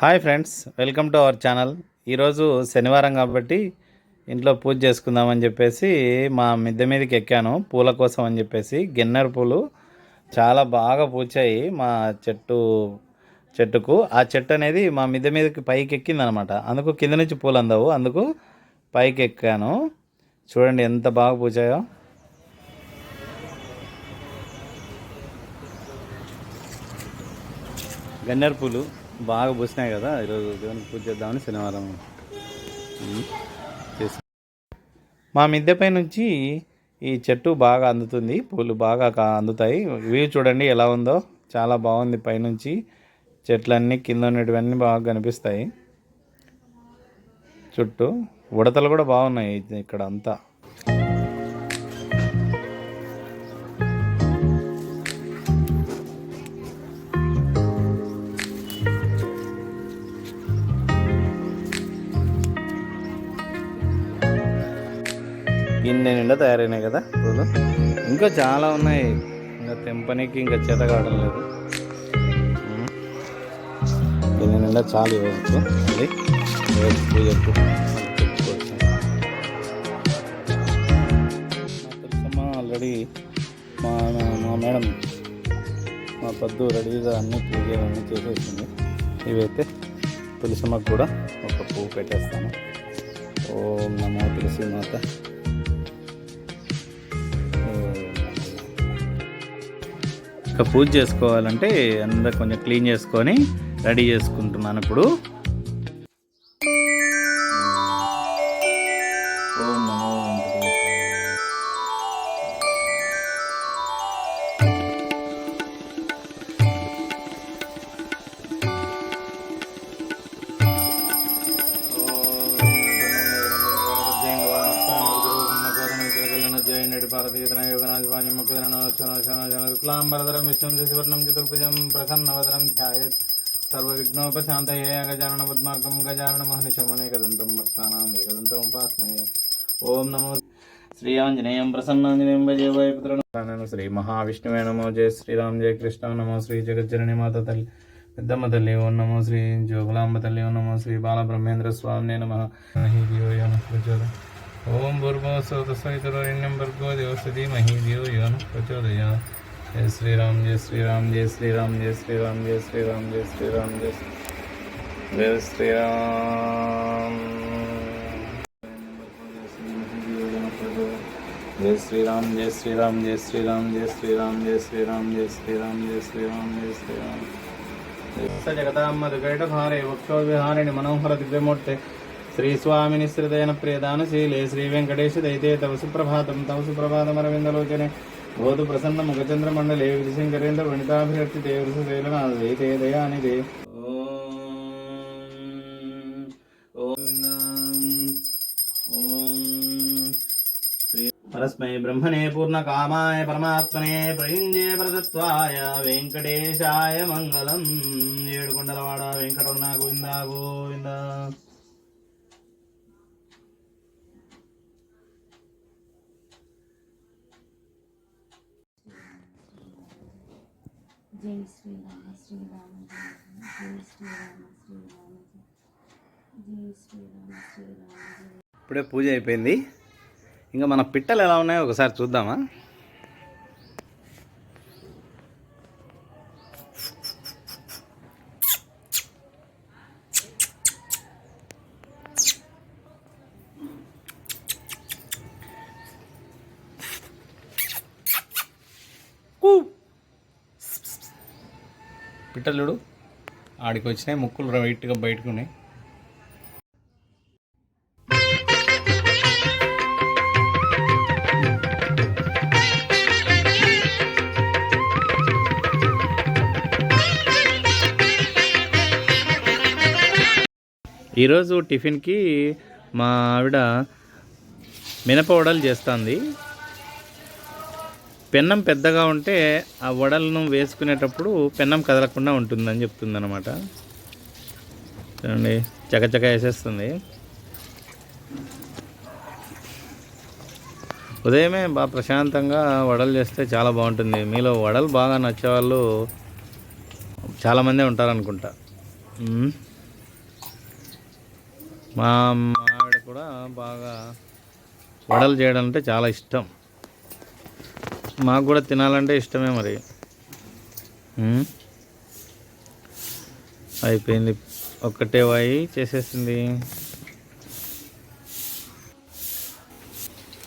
Hi friends welcome to our channel ఈరోజు శనివారం కాబట్టి ఇంట్లో పూజ చేసుకుందామని చెప్పేసి మా మిద్దె మీదకి ఎక్కాను. పూల కోసం అని చెప్పేసి గిన్నెర పూలు చాలా బాగా పూచాయి మా చెట్టు చెట్టుకు. ఆ చెట్టు అనేది మా మిద్దె మీదకి పైకి ఎక్కింది అనమాట అందుకు కింద నుంచి పూలు అందవు. అందుకు పైకి ఎక్కాను. చూడండి ఎంత బాగా పూచాయో. గన్నేరు పూలు. బాగా పూసినాయి కదా ఈరోజు దేవునికి పూజ చేద్దామని శనివారం చేసి మా మిద్దెపై నుంచి ఈ చెట్టు బాగా అందుతుంది పూలు బాగా అందుతాయి. వ్యూ చూడండి ఎలా ఉందో చాలా బాగుంది పైనుంచి. చెట్లన్నీ కింద ఉన్నటువన్నీ బాగా కనిపిస్తాయి. చుట్టూ ఉడతలు కూడా బాగున్నాయి ఇక్కడ అంతా. గిన్నె నిండా తయారైనాయి కదా పూలు ఇంకా చాలా ఉన్నాయి. ఇంకా తెంపనికి ఇంకా చేత కావడం లేదు. గిన్నె నిండా చాలా ఇవ్వచ్చు అది పూజకు మా ఆల్రెడీ మా మా మేడం మా పద్దు రెడీగా అన్ని పూజలు అన్నీ చేసేసింది. ఇవైతే తులసిమ్మకు కూడా ఒక పువ్వు పెట్టేస్తాను. ఓం నమో తులసి మాత. ఇక పూజ చేసుకోవాలంటే అందరు కొంచెం క్లీన్ చేసుకొని రెడీ చేసుకుంటున్నాను ఇప్పుడు ఓం నమో వెంకటేశాయ. శుక్లాంబరధరం విష్ణుం శశివర్ణం చతుర్భుజం ప్రసన్నవదనం ధ్యాయత్ సర్వవిఘ్నోపశాంతయే గజానన పద్మార్కం గజానన మహనిశమనేకదంతం భక్తానాం ఏకదంతం ఉపాస్మయే ఓం నమో శ్రీ ఆంజనేయం ప్రసన్నాంజనేయం భజే పుత్ర శ్రీ మహావిష్ణువే నమో జయ శ్రీరామ్ జయ కృష్ణ నమో శ్రీ జగజ్జనని మాత తల్లి పెద్దమ్మ తల్లి ఓం నమో శ్రీ జోగులాంబ తల్లి ఓం నమో శ్రీ బాలబ్రహ్మేంద్ర స్వామి నమ ఓం భూర్భోత్సవతస్వైతురణ్యం భర్గో దేవసతి మహీ ధియో యోన ప్రచోదయా జయ శ్రీరామ్ జయ శ్రీరామ్ జయ శ్రీరామ్ జయ శ్రీరామ్ జయ శ్రీరామ్ జయ శ్రీరామ్ జయ జయ శ్రీరామ్ జయ శ్రీరామ్ జయ శ్రీరామ్ జయ శ్రీరామ్ జయ శ్రీరామ్ జయ శ్రీరామ్ జయ శ్రీరామ్ జయ శ్రీరామ్ జయ శ్రీరామ్ స జగతామధుకైటభారే వక్షోవిహారిణి మనోహర దివ్యమూర్తే శ్రీ స్వామిని శ్రీదయన ప్రియదానశీలే శ్రీ వెంకటేశ దైతే తవ సుప్రభాతం. తవ సుప్రభాతమరవిందలోచనే. భోతు ప్రసన్న ముఖచంద్ర మండలే విజయశంకరేంద్ర వనితాభిరక్షి దేవృశైలనాథ దైతే దయానిదే పరస్మై బ్రహ్మణే పూర్ణ కామాయ పరమాత్మనే ప్రయుంజే ప్రదత్వాయ వెంకటేశాయ మంగళం. ఏడుకొండలవాడ వెంకటరమణ గోవిందా గోవిందా. జై శ్రీరామ శ్రీరామ జై శ్రీరామ శ్రీరామ జై శ్రీరామ శ్రీరామ ఇప్పుడే పూజ అయిపోయింది. ఇంకా మన పిట్టలు ఎలా ఉన్నాయో ఒకసారి చూద్దామా? కూ. పిట్టలుడు ఆడికి వచ్చినాయి ముక్కులు వైట్గా బయటకు ఉన్నాయి. ఈరోజు టిఫిన్కి మా ఆవిడ మినప వడలు చేస్తుంది. పెన్నం పెద్దగా ఉంటే ఆ వడలను వేసుకునేటప్పుడు పెన్నం కదలకుండా ఉంటుందని చెప్తుందన్నమాట. చూడండి చకచక వేసేస్తుంది. ఉదయమే బాగా ప్రశాంతంగా వడలు చేస్తే చాలా బాగుంటుంది. మీలో వడలు బాగా నచ్చేవాళ్ళు చాలామందే ఉంటారనుకుంటా. మా ఆవిడ కూడా బాగా వడలు చేయడం అంటే చాలా ఇష్టం. మాకు కూడా తినాలంటే ఇష్టమే మరి. అయిపోయింది. ఒక్కటే వాయి చేసేసింది.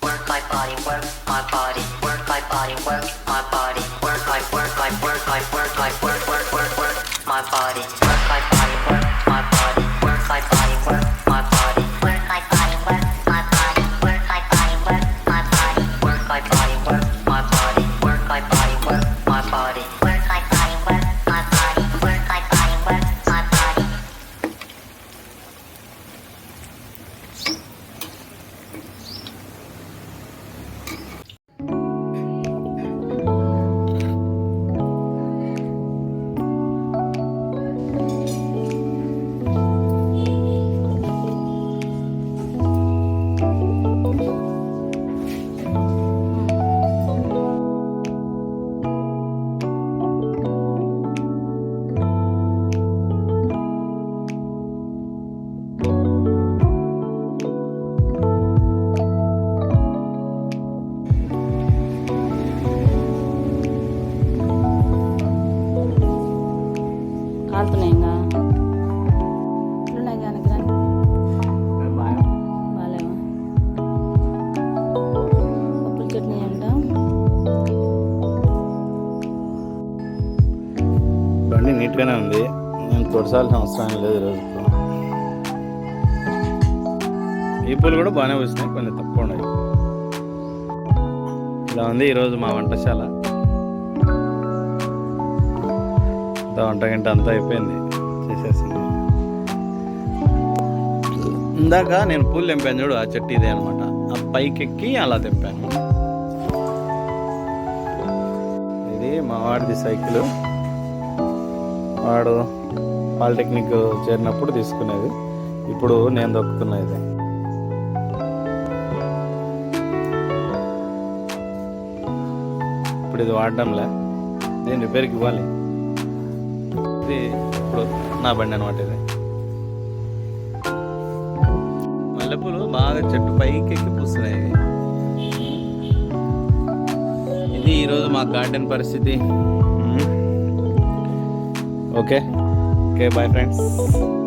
Work my body, బండి ఉంది నేను తొడసాల్సిన అవసరం లేదు ఈరోజు. ఈ పూలు కూడా బాగానే వచ్చినాయి కొన్ని తక్కువ ఉన్నాయి. ఇలా ఉంది ఈరోజు మా వంటశాల. వంట గంట అంతా అయిపోయింది చేసేసింది. ఇందాక నేను పూలు తెంపాను చూడు ఆ చెట్టు ఇదే అనమాట. ఆ పైకెక్కి అలా తెంపాను. ఇది మా వాడిది సైకిల్. వాడు పాలిటెక్నిక్ చేరినప్పుడు తీసుకునేది. ఇప్పుడు నేను దొక్కుతున్నా ఇది. ఇప్పుడు ఇది వాడడంలే. దీని రిపేర్కి ఇవ్వాలి. ఇది ఇప్పుడు నా బండి అనమాట ఇది. మల్లెపూలు బాగా చెట్టు పైకి ఎక్కి పూస్తున్నాయి ఇది ఈరోజు మా గార్డెన్ పరిస్థితి. okay. Okay bye friends.